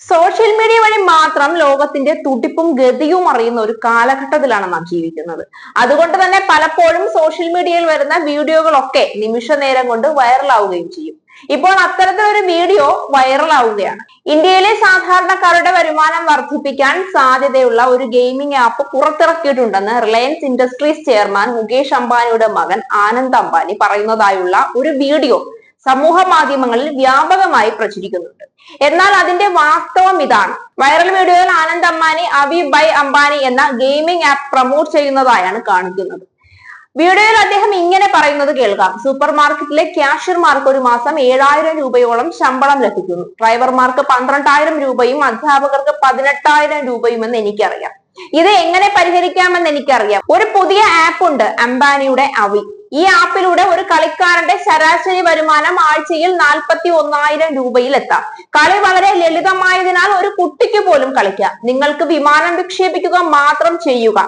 Social media വഴി മാത്രം ലോകത്തിന്റെ തുടിപ്പും ഗതിയും അറിയുന്ന ഒരു കാലഘട്ടത്തിലാണ് നാം ജീവിക്കുന്നത്. അതുകൊണ്ട് തന്നെ പലപ്പോഴും സോഷ്യൽ മീഡിയയിൽ വരുന്ന വീഡിയോകളൊക്കെ നിമിഷ നേരം കൊണ്ട് വൈറലാവുകയും ചെയ്യും. ഇപ്പോൾ അത്തരത്തിലൊരു വീഡിയോ വൈറലാവുകയാണ് ഇന്ത്യയിലെ സാധാരണക്കാരുടെ വരുമാനം വർദ്ധിപ്പിക്കാൻ സാധ്യതയുള്ള ഒരു ഗെയിമിംഗ് ആപ്പ് പുറത്തിറക്കിയിട്ടുണ്ടെന്ന് റിലയൻസ് ഇൻഡസ്ട്രീസ് ചെയർമാൻ മുകേഷ് അംബാനിയുടെ മകൻ ആനന്ദ് അംബാനി പറയുന്നതായുള്ള ഒരു വീഡിയോ സമൂഹ മാധ്യമങ്ങളിൽ വ്യാപകമായി പ്രചരിക്കുന്നുണ്ട്. എന്നാൽ അതിന്റെ വാസ്തവം ഇതാണ്. വൈറൽ വീഡിയോയിൽ ആനന്ദ് അംബാനി അവി ബൈ അംബാനി എന്ന ഗെയിമിംഗ് ആപ്പ് പ്രൊമോട്ട് ചെയ്യുന്നതായാണ് കാണിക്കുന്നത്. വീഡിയോയിൽ അദ്ദേഹം ഇങ്ങനെ പറയുന്നത് കേൾക്കാം. സൂപ്പർ മാർക്കറ്റിലെ ക്യാഷ്യർമാർക്ക് ഒരു മാസം ഏഴായിരം രൂപയോളം ശമ്പളം ലഭിക്കുന്നു. ഡ്രൈവർമാർക്ക് പന്ത്രണ്ടായിരം രൂപയും അധ്യാപകർക്ക് പതിനെട്ടായിരം രൂപയും എന്ന് എനിക്കറിയാം. ഇത് എങ്ങനെ പരിഹരിക്കാമെന്ന് എനിക്കറിയാം. ഒരു പുതിയ ആപ്പ് ഉണ്ട് അംബാനിയുടെ അവി ഈ ആപ്പിലൂടെ ഒരു കളിക്കാരന്റെ ശരാശരി വരുമാനം ആഴ്ചയിൽ നാൽപ്പത്തി ഒന്നായിരം രൂപയിൽ എത്താം കളി വളരെ ലളിതമായതിനാൽ ഒരു കുട്ടിക്ക് പോലും കളിക്കാം. നിങ്ങൾക്ക് വിമാനം വിക്ഷേപിക്കുക മാത്രം ചെയ്യുക.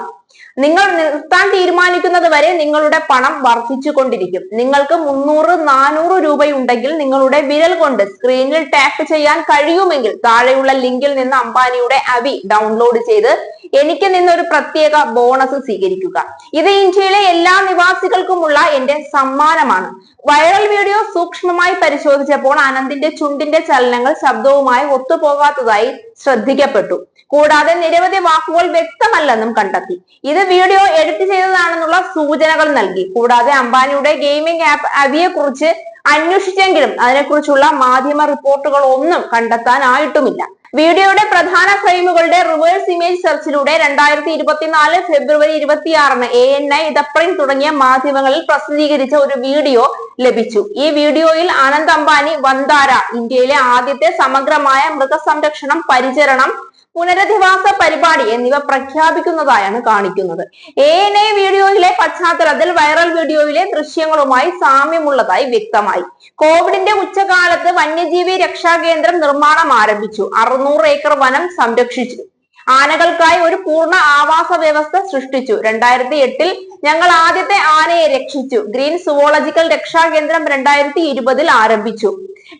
നിങ്ങൾ നിർത്താൻ തീരുമാനിക്കുന്നത് വരെ നിങ്ങളുടെ പണം വർദ്ധിച്ചു കൊണ്ടിരിക്കും നിങ്ങൾക്ക് മുന്നൂറ് നാനൂറ് രൂപയുണ്ടെങ്കിൽ നിങ്ങളുടെ വിരൽ കൊണ്ട് സ്ക്രീനിൽ ടാപ്പ് ചെയ്യാൻ കഴിയുമെങ്കിൽ താഴെയുള്ള ലിങ്കിൽ നിന്ന് അംബാനിയുടെ അവി ഡൗൺലോഡ് ചെയ്ത് എനിക്ക് നിന്ന് ഒരു പ്രത്യേക ബോണസ് സ്വീകരിക്കുക. ഇത് ഇന്ത്യയിലെ എല്ലാ നിവാസികൾക്കുമുള്ള എന്റെ സമ്മാനമാണ്. വൈറൽ വീഡിയോ സൂക്ഷ്മമായി പരിശോധിച്ചപ്പോൾ അനന്തിന്റെ ചുണ്ടിന്റെ ചലനങ്ങൾ ശബ്ദവുമായി ഒത്തുപോകാത്തതായി ശ്രദ്ധിക്കപ്പെട്ടു. കൂടാതെ നിരവധി വാക്കുകൾ വ്യക്തമല്ലെന്നും കണ്ടെത്തി. ഇത് വീഡിയോ എഡിറ്റ് ചെയ്തതാണെന്നുള്ള സൂചനകൾ നൽകി. കൂടാതെ അംബാനിയുടെ ഗെയിമിംഗ് ആപ്പ് അവിയെ കുറിച്ച് അന്വേഷിച്ചെങ്കിലും അതിനെക്കുറിച്ചുള്ള മാധ്യമ റിപ്പോർട്ടുകൾ ഒന്നും കണ്ടെത്താനായിട്ടുമില്ല. വീഡിയോയുടെ പ്രധാന ഫ്രെയിമുകളുടെ റിവേഴ്സ് ഇമേജ് സെർച്ചിലൂടെ രണ്ടായിരത്തി ഇരുപത്തിനാല് ഫെബ്രുവരി ഇരുപത്തിയാറിന് എ എൻ ഐ ദ തുടങ്ങിയ മാധ്യമങ്ങളിൽ പ്രസിദ്ധീകരിച്ച ഒരു വീഡിയോ ലഭിച്ചു. ഈ വീഡിയോയിൽ ആനന്ദ് അംബാനി വന്താര ഇന്ത്യയിലെ ആദ്യത്തെ സമഗ്രമായ മൃഗസംരക്ഷണം പരിചരണം പുനരധിവാസ പരിപാടി എന്നിവ പ്രഖ്യാപിക്കുന്നതായാണ് കാണിക്കുന്നത്. എ എൻ എ വീഡിയോയിലെ പശ്ചാത്തലത്തിൽ വൈറൽ വീഡിയോയിലെ ദൃശ്യങ്ങളുമായി സാമ്യമുള്ളതായി വ്യക്തമായി. കോവിഡിന്റെ ഉച്ചകാലത്ത് വന്യജീവി രക്ഷാ കേന്ദ്രം നിർമ്മാണം ആരംഭിച്ചു. അറുന്നൂറ് ഏക്കർ വനം സംരക്ഷിച്ചു. ആനകൾക്കായി ഒരു പൂർണ ആവാസ വ്യവസ്ഥ സൃഷ്ടിച്ചു. രണ്ടായിരത്തി എട്ടിൽ ഞങ്ങൾ ആദ്യത്തെ ആനയെ രക്ഷിച്ചു. ഗ്രീൻ സുവോളജിക്കൽ രക്ഷാ കേന്ദ്രം രണ്ടായിരത്തി ഇരുപതിൽ ആരംഭിച്ചു.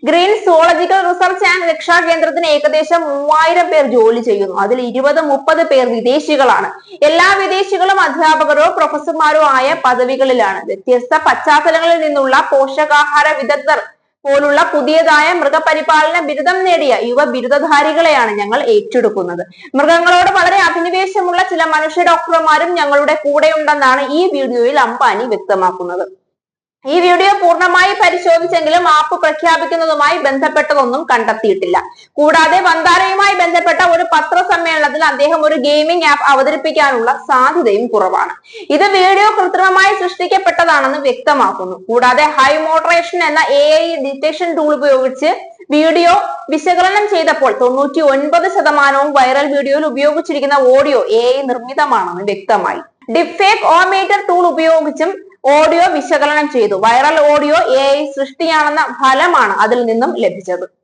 ഗ്രീൻ സോളജിക്കൽ റിസർച്ച് ആൻഡ് രക്ഷാ കേന്ദ്രത്തിന് ഏകദേശം മൂവായിരം പേർ ജോലി ചെയ്യുന്നു. അതിൽ ഇരുപത് മുപ്പത് പേർ വിദേശികളാണ്. എല്ലാ വിദേശികളും അധ്യാപകരോ പ്രൊഫസർമാരോ ആയ പദവികളിലാണ്. വ്യത്യസ്ത പശ്ചാത്തലങ്ങളിൽ നിന്നുള്ള പോഷകാഹാര വിദഗ്ധർ പോലുള്ള പുതിയതായ മൃഗപരിപാലന ബിരുദം നേടിയ യുവ ബിരുദധാരികളെയാണ് ഞങ്ങൾ ഏറ്റെടുക്കുന്നത്. മൃഗങ്ങളോട് വളരെ അഭിനിവേശമുള്ള ചില മനുഷ്യ ഡോക്ടർമാരും ഞങ്ങളുടെ കൂടെയുണ്ടെന്നാണ് ഈ വീഡിയോയിൽ അംബാനി വ്യക്തമാക്കുന്നത്. ഈ വീഡിയോ പൂർണമായി പരിശോധിച്ചെങ്കിലും ആപ്പ് പ്രഖ്യാപിക്കുന്നതുമായി ബന്ധപ്പെട്ടതൊന്നും കണ്ടെത്തിയിട്ടില്ല. കൂടാതെ വന്താരയുമായി ബന്ധപ്പെട്ട ഒരു പത്രസമ്മേളനത്തിൽ അദ്ദേഹം ഒരു ഗെയിമിംഗ് ആപ്പ് അവതരിപ്പിക്കാനുള്ള സാധ്യതയും കുറവാണ്. ഇത് വീഡിയോ കൃത്രിമമായി സൃഷ്ടിക്കപ്പെട്ടതാണെന്ന് വ്യക്തമാക്കുന്നു. കൂടാതെ ഹൈ മോഡറേഷൻ എന്ന എ ഐ ഡിറ്റക്ഷൻ ടൂൾ ഉപയോഗിച്ച് വീഡിയോ വിശകലനം ചെയ്തപ്പോൾ തൊണ്ണൂറ്റി ഒൻപത് ശതമാനവും വൈറൽ വീഡിയോയിൽ ഉപയോഗിച്ചിരിക്കുന്ന ഓഡിയോ എ നിർമ്മിതമാണെന്ന് വ്യക്തമായി. ഡിഫേക്ക് ഓമീറ്റർ ടൂൾ ഉപയോഗിച്ചും ഓഡിയോ വിശകലനം ചെയ്തു. വൈറൽ ഓഡിയോ എ സൃഷ്ടിയാണെന്ന ഫലമാണ് അതിൽ നിന്നും ലഭിച്ചത്.